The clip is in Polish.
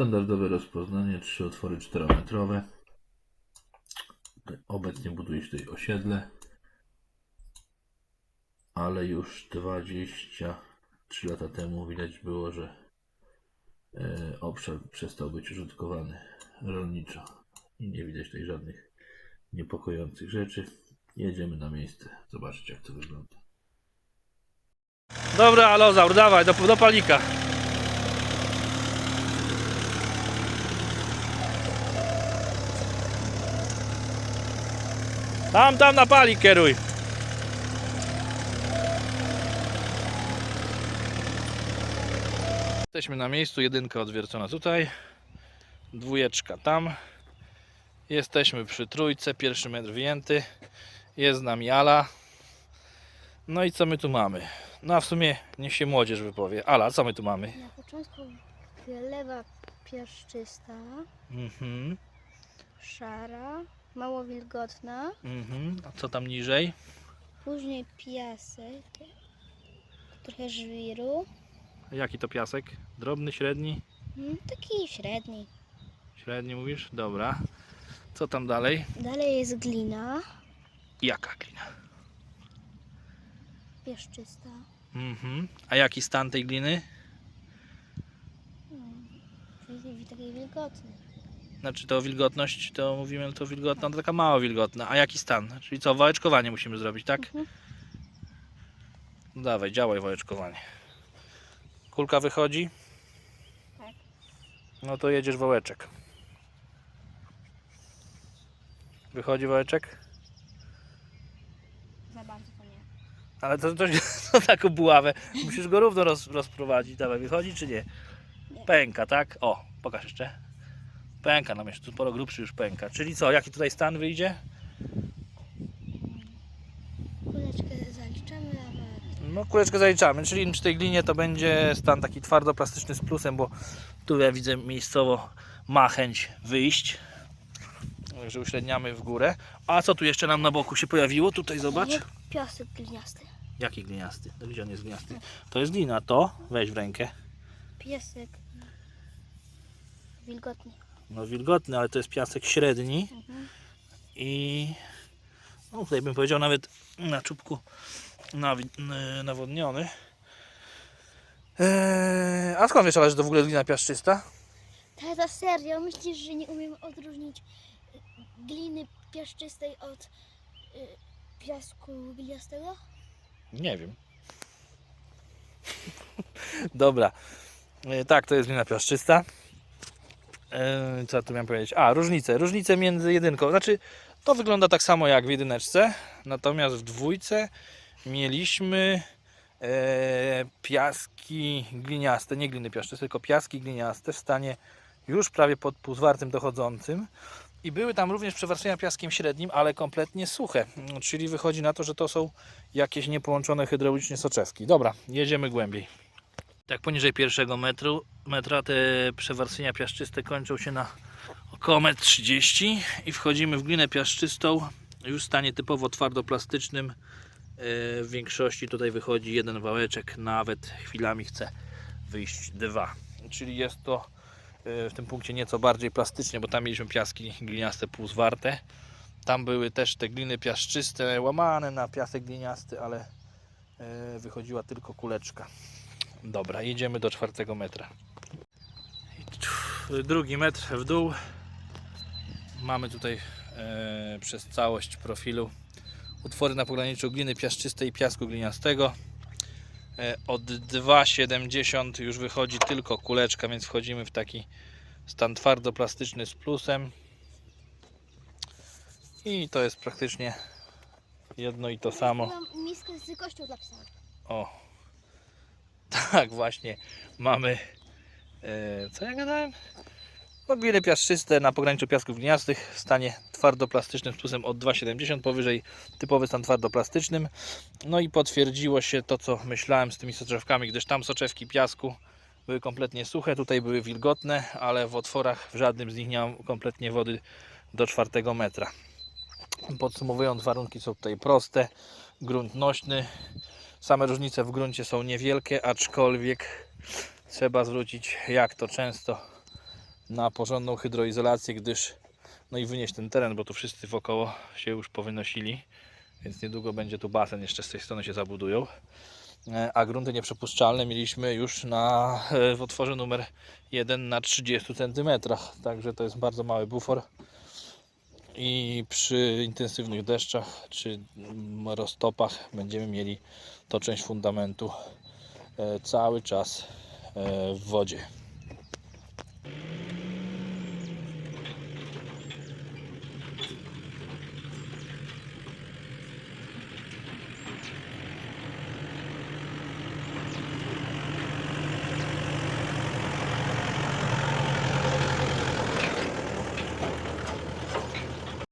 Standardowe rozpoznanie, trzy otwory 4-metrowe. Tutaj Obecnie buduje się tutaj osiedle, ale już 23 lata temu widać było, że e, obszar przestał być użytkowany rolniczo i nie widać tutaj żadnych niepokojących rzeczy. Jedziemy na miejsce, zobaczyć jak to wygląda. Dobra, alozaur, dawaj, do, do palika. Tam, tam na palik kieruj. Jesteśmy na miejscu, jedynka odwiercona tutaj, dwójeczka tam. Jesteśmy przy trójce, pierwszy metr wyjęty. Jest z nami Ala. No i co my tu mamy? No a w sumie niech się młodzież wypowie. Ala, co my tu mamy? Na początku lewa piaszczysta, Mhm, szara, mało wilgotna, mhm. A co tam niżej? później piasek, trochę żwiru, Jaki to piasek? Drobny, średni? mm, taki średni. Średni mówisz? Dobra. Co tam dalej? Dalej jest glina Jaka glina? piaszczysta, Mhm. A jaki stan tej gliny? czyli takiej wilgotnej. Znaczy to wilgotność, to mówimy to wilgotna, to taka mało wilgotna. A jaki stan? Czyli co, wałeczkowanie musimy zrobić, tak? Mhm. No Dawaj, działaj wałeczkowanie. Kulka wychodzi? Tak. No to jedziesz wałeczek. Wychodzi wałeczek? Za bardzo to nie. Ale to, to, to taką buławę. Musisz go równo roz, rozprowadzić. Dawaj, wychodzi czy nie? Nie. Pęka, tak? O, pokaż jeszcze. Pęka, no jeszcze tu sporo grubszy już pęka. Czyli co, jaki tutaj stan wyjdzie? Kuleczkę zaliczamy, ale No kuleczkę zaliczamy, czyli przy tej glinie to będzie stan taki twardoplastyczny z plusem, bo tu ja widzę miejscowo ma chęć wyjść. Także uśredniamy w górę. A co tu jeszcze nam na boku się pojawiło? Tutaj zobacz. piasek gliniasty. Jaki gliniasty? To Gdzie on jest gliniasty? To jest glina, to weź w rękę. Piasek wilgotny. No wilgotny, ale to jest piasek średni Mhm. i no tutaj bym powiedział nawet na czubku nawodniony. Eee, a skąd wiesz, ale że to w ogóle glina piaszczysta? Tata, serio? Myślisz, że nie umiem odróżnić gliny piaszczystej od y, piasku gliniastego? Nie wiem. Dobra. E, tak, to jest glina piaszczysta. Co ja tu miałem powiedzieć? A, różnice. Różnice między jedynką. Znaczy, to wygląda tak samo jak w jedyneczce, natomiast w dwójce mieliśmy e, piaski gliniaste, nie gliny piaszczyste, tylko piaski gliniaste w stanie już prawie pod półzwartym dochodzącym. I były tam również przewarstwienia piaskiem średnim, ale kompletnie suche. Czyli wychodzi na to, że to są jakieś niepołączone hydraulicznie soczewki. Dobra, jedziemy głębiej. Tak poniżej pierwszego metru, metra te przewarstwienia piaszczyste kończą się na około 1,30 m i wchodzimy w glinę piaszczystą już w stanie typowo twardoplastycznym. E, W większości tutaj wychodzi jeden wałeczek, nawet chwilami chce wyjść dwa. Czyli jest to e, w tym punkcie nieco bardziej plastycznie, bo tam mieliśmy piaski gliniaste półzwarte. Tam były też te gliny piaszczyste, łamane na piasek gliniasty, ale e, wychodziła tylko kuleczka. Dobra, jedziemy do czwartego metra. Drugi metr w dół. Mamy tutaj e, przez całość profilu utwory na pograniczu gliny piaszczystej i piasku gliniastego. E, od 2,70 już wychodzi tylko kuleczka, więc wchodzimy w taki stan twardoplastyczny z plusem. I to jest praktycznie jedno i to samo. Mam miskę z kością dla psa. O, tak właśnie mamy. E, co ja gadałem? Gliny piaszczyste na pograniczu piasków gliniastych w stanie twardoplastycznym z plusem od 2,70 powyżej typowy stan twardoplastycznym. No i potwierdziło się to, co myślałem z tymi soczewkami, gdyż tam soczewki piasku były kompletnie suche, tutaj były wilgotne, ale w otworach w żadnym z nich nie mam kompletnie wody do czwartego metra. Podsumowując, warunki są tutaj proste, grunt nośny, Same różnice w gruncie są niewielkie, aczkolwiek trzeba zwrócić, jak to często na porządną hydroizolację, gdyż no i wynieść ten teren, bo tu wszyscy wokoło się już powynosili, więc niedługo będzie tu basen, jeszcze z tej strony się zabudują. E, A grunty nieprzepuszczalne mieliśmy już na, e, w otworze numer 1 na 30 cm, także to jest bardzo mały bufor i przy intensywnych deszczach czy roztopach będziemy mieli to część fundamentu e, cały czas e, w wodzie.